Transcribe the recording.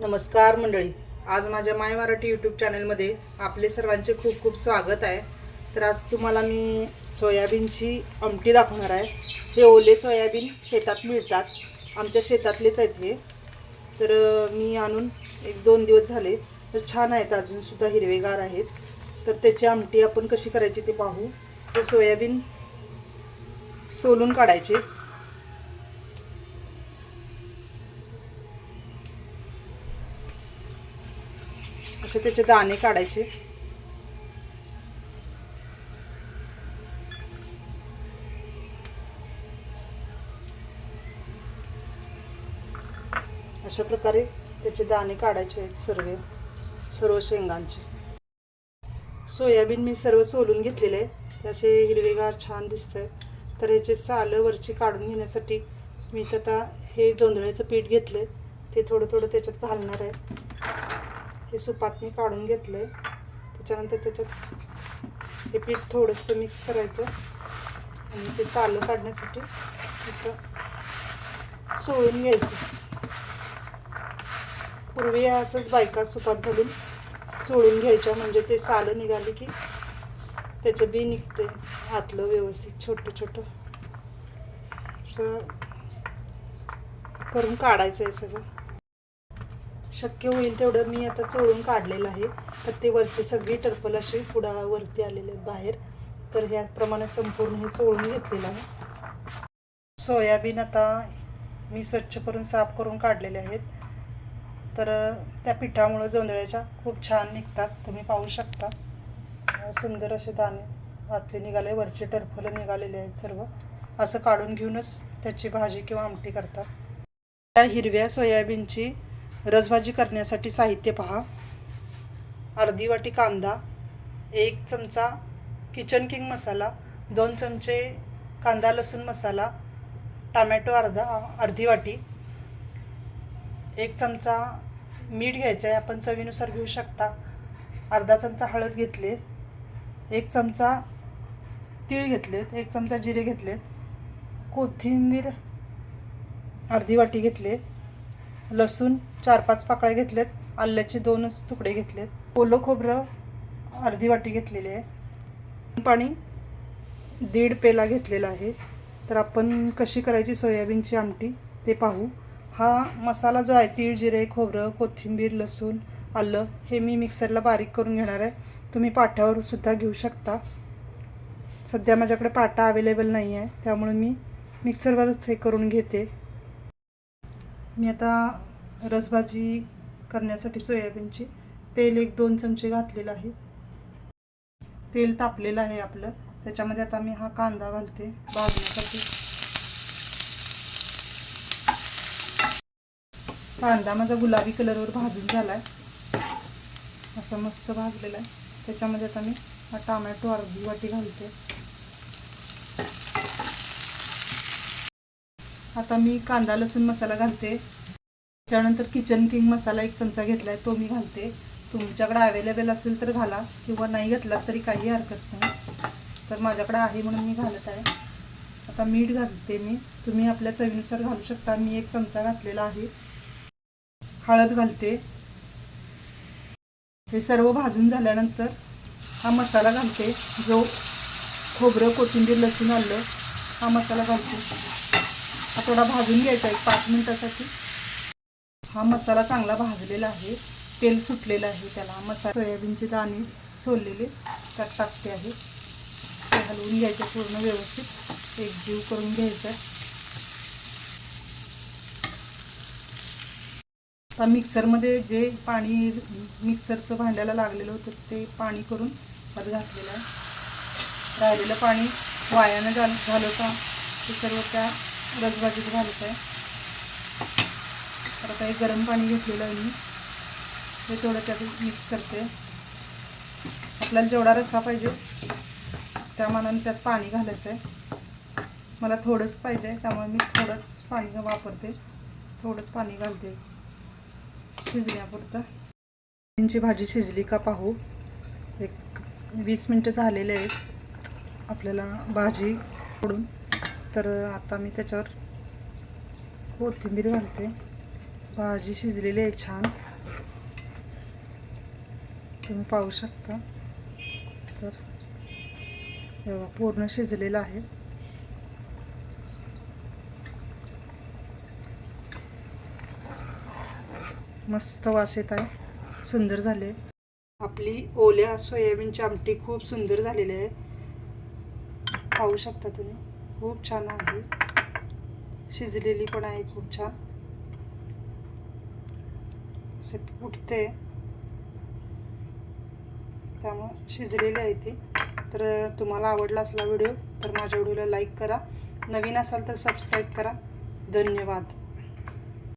नमस्कार मंडळी. आज माझ्या माय मराठी यूट्यूब चॅनलमध्ये आपले सर्वांचे खूप खूप स्वागत आहे. तर आज तुम्हाला मी सोयाबीनची आमटी दाखवणार आहे. हे ओले सोयाबीन शेतात मिळतात. आमच्या शेतातलेच आहेत हे. तर मी आणून एक दोन दिवस झाले तर छान आहेत अजूनसुद्धा हिरवेगार आहेत. तर त्याची आमटी आपण कशी करायची ते पाहू. तर सोयाबीन सोलून काढायचे. असे त्याचे दाणे काढायचे. अशा प्रकारे त्याचे दाणे काढायचे आहेत सर्व सर्व शेंगांचे. सोयाबीन मी सर्व सोलून घेतलेले आहे त्याचे हिरवेगार छान दिसतं तर ह्याचे सालं वरची काढून घेण्यासाठी मी तर आता हे जोंधळ्याचं पीठ घेतलं ते थोडं थोडं त्याच्यात घालणार आहे. हे सुपातनी काढून घेतलंय. त्याच्यानंतर त्याच्यात हे पीठ थोडंसं मिक्स करायचं आणि ते सालं काढण्यासाठी असं सोळून घ्यायचं. पूर्वी असंच बायका सुपात घालून चोळून घ्यायच्या म्हणजे ते सालं निघाली की त्याचं बी निघते आतलं व्यवस्थित छोटं छोटं. असं करून काढायचं आहे सगळं. शक्य होईल तेवढं मी आता चोळून काढलेलं आहे. पत्तेवरची वरचे सगळी टर्पल अशी पुढा वरती आलेले आहेत बाहेर. तर ह्याप्रमाणे संपूर्ण हे चोळून घेतलेलं आहे. सोयाबीन आता मी स्वच्छ करून साफ करून काढलेले आहेत. तर त्या पिठामुळं जोंधळ्याच्या खूप छान निघतात. तुम्ही पाहू शकता. सुंदर असे दाणे आतले निघाले. वरचे टरफलं निघालेले आहेत सर्व. असं काढून घेऊनच त्याची भाजी किंवा आमटी करतात. त्या हिरव्या सोयाबीनची रसभाजी करण्यासाठी साहित्य पहा. अर्धी वाटी कांदा एक चमचा किचन किंग मसाला दोन चमचे कांदा लसूण मसाला टामॅटो अर्धा अर्धी वाटी एक चमचा मीठ घ्यायचं आहे आपण चवीनुसार घेऊ शकता. अर्धा चमचा हळद घेतले एक चमचा तीळ घेतलेत एक चमचा जिरे घेतलेत कोथिंबीर अर्धी वाटी घेतले लसूण चार पाच पाकळ्या घेतलेत आल्याचे दोनच तुकडे घेतलेत. ओलं खोबरं अर्धी वाटी घेतलेली आहे. पाणी दीड पेला घेतलेला आहे. तर आपण कशी करायची सोयाबीनची आमटी ते पाहू. हा मसाला जो आहे तीळ जिरे खोबरं कोथिंबीर लसूण आलं हे मी मिक्सरला बारीक करून घेणार आहे. तुम्ही पाट्यावर सुद्धा घेऊ शकता. सध्या माझ्याकडे पाटा अवेलेबल नाही आहे त्यामुळे मी मिक्सरवरच हे करून घेते. मी आता रसभाजी करण्यासाठी सोयाबीनची तेल एक दोन चमचे घातलेलं आहे. तेल तापलेलं आहे आपलं. त्याच्यामध्ये आता मी हा कांदा घालते भाजण्यासाठी. कांदा माझा गुलाबी कलरवर भाजून झाला आहे असं मस्त भाजलेला आहे. त्याच्यामध्ये आता मी हा टोमॅटो अर्धी वाटी घालते. आता मी कांदा लसूण मसाला घालते. त्यानंतर किचन किंग मसाला एक चमचा घेतला आहे तो मी घालते. तुमच्याकडे अवेलेबल असेल तर घाला किंवा नाही घातला तरी काही हरकत नाही. तर माझ्याकडे आहे म्हणून मी घालत आहे. आता मीठ घालते मी. तुम्ही आपल्या चवीनुसार घालू शकता. मी एक चमचा घातलेला आहे. हळद घालते. हे सर्व भाजून झाल्यानंतर हा मसाला घालते. जो खोबरं कोथिंबीर लसूण आलं हा मसाला घालते. हा थोडा भाजून घ्यायचा एक पाच मिनिटासाठी. हा मसाला चांगला भाजलेला आहे. तेल सुटलेलं आहे त्याला. मसाला सोयाबीनचे दाणे सोललेले. त्यात टाकते आहे. ते हलवून घ्यायचं पूर्ण व्यवस्थित. एक जीव करून घ्यायचा. आता मिक्सरमध्ये जे पाणी मिक्सरचं भांड्याला लागलेलं होतं ते पाणी करून त्यात घातलेलं आहे. राहिलेलं पाणी वायानं घाल घालवता ते सर्व त्या रसभाजीत घालत आहे तर आता एक गरम पाणी घेतलेलं आहे मी. ते थोडं त्यात मिक्स करते. आपल्याला जेवढा रस्सा पाहिजे त्या मानाने त्यात पाणी घालायचं आहे मला थोडंच पाहिजे त्यामुळे मी थोडंच पाणी वापरते. थोडंच पाणी घालते. शिजण्यापुरतं. त्यांची भाजी शिजली का पाहू. एक वीस मिनटं झालेले आहेत. आपल्याला भाजी फोडून तर आता मी त्याच्यावर कोथिंबीर घालते. भाजी शिजलेली आहे छान. तुम्ही पाहू शकता. तर पूर्ण शिजलेलं आहे. मस्त वास येत आहे. सुंदर झाले. आपली ओल्या सोयाबीनची आमटी खूप सुंदर झालेली आहे. पाहू शकता तुम्ही. खूप छान आहे. शिजलेली पण आहे खूप छान. असे फुटते. त्यामुळं शिजलेली आहे ती. तर तुम्हाला आवडला असला व्हिडिओ तर माझ्या व्हिडिओला लाईक करा. नवीन असाल तर सबस्क्राईब करा. धन्यवाद.